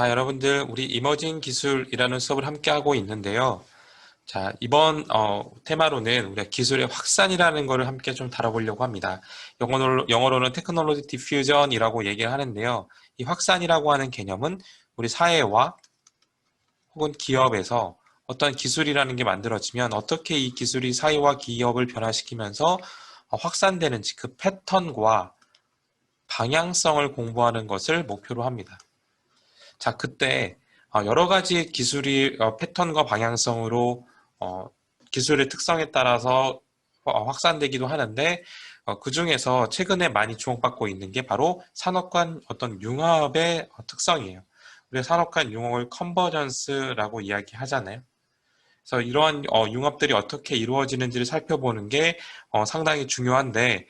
자, 여러분들, 우리 이머징 기술이라는 수업을 함께 하고 있는데요. 자, 이번 어, 테마로는 우리가 기술의 확산이라는 것을 함께 좀 다뤄보려고 합니다. 영어로, 영어로는 테크놀로지 디퓨전이라고 얘기를 하는데요. 이 확산이라고 하는 개념은 우리 사회와 혹은 기업에서 어떤 기술이라는 게 만들어지면 어떻게 이 기술이 사회와 기업을 변화시키면서 어, 확산되는지 그 패턴과 방향성을 공부하는 것을 목표로 합니다. 자, 그때 어, 여러 가지 기술이 어, 패턴과 방향성으로 어, 기술의 특성에 따라서 어, 확산되기도 하는데 어, 그 중에서 최근에 많이 주목받고 있는 게 바로 산업 간 어떤 융합의 어, 특성이에요. 우리가 산업 간 융합을 컨버전스라고 이야기하잖아요. 그래서 이러한 어, 융합들이 어떻게 이루어지는지를 살펴보는 게 어, 상당히 중요한데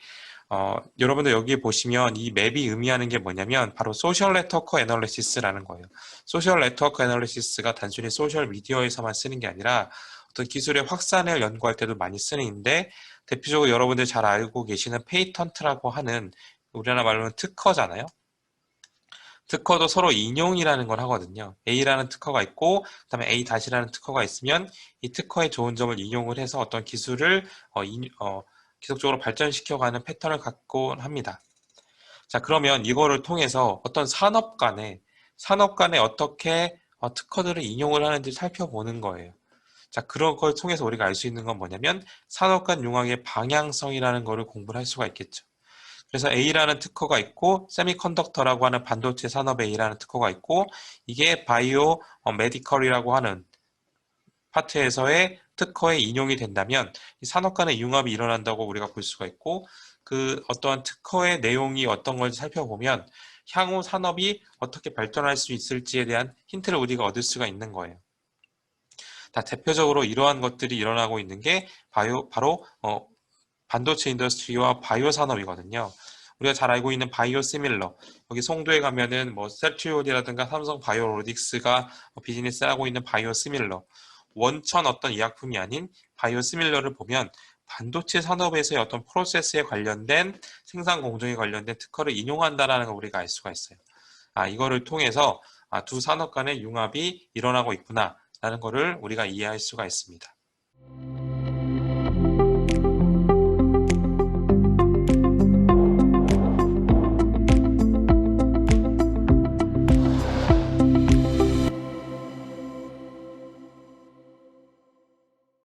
어, 여러분들 여기 보시면 이 맵이 의미하는 게 뭐냐면 바로 소셜 네트워크 애널리시스라는 거예요. 소셜 네트워크 애널리시스가 단순히 소셜 미디어에서만 쓰는 게 아니라 어떤 기술의 확산을 연구할 때도 많이 쓰는데 대표적으로 여러분들 잘 알고 계시는 페이턴트라고 하는 우리나라 말로는 특허잖아요. 특허도 서로 인용이라는 걸 하거든요. A라는 특허가 있고 그다음에 A 다시라는 특허가 있으면 이 특허의 좋은 점을 인용을 해서 어떤 기술을 어, 인, 어, 계속적으로 발전시켜가는 패턴을 갖고 합니다. 자, 그러면 이거를 통해서 어떤 산업 간에, 산업 간에 어떻게 어, 특허들을 인용을 하는지 살펴보는 거예요. 자, 그런 걸 통해서 우리가 알 수 있는 건 뭐냐면 산업 간 융합의 방향성이라는 거를 공부를 할 수가 있겠죠. 그래서 A라는 특허가 있고 세미컨덕터라고 하는 반도체 산업에 A라는 특허가 있고 이게 바이오 어, 메디컬이라고 하는 파트에서의 특허에 인용이 된다면 산업 간의 융합이 일어난다고 우리가 볼 수가 있고 그 어떠한 특허의 내용이 어떤 걸 살펴보면 향후 산업이 어떻게 발전할 수 있을지에 대한 힌트를 우리가 얻을 수가 있는 거예요. 다 대표적으로 이러한 것들이 일어나고 있는 게 바이오, 바로 어, 반도체 인더스트리와 바이오 산업이거든요. 우리가 잘 알고 있는 바이오 시밀러 여기 송도에 가면은 뭐 셀트리온이라든가 삼성 바이오로딕스가 비즈니스 하고 있는 바이오 시밀러 원천 어떤 의약품이 아닌 바이오시밀러를 보면 반도체 산업에서의 어떤 프로세스에 관련된 생산 공정에 관련된 특허를 인용한다라는 걸 우리가 알 수가 있어요. 아, 이거를 통해서 아, 두 산업 간의 융합이 일어나고 있구나라는 것을 우리가 이해할 수가 있습니다.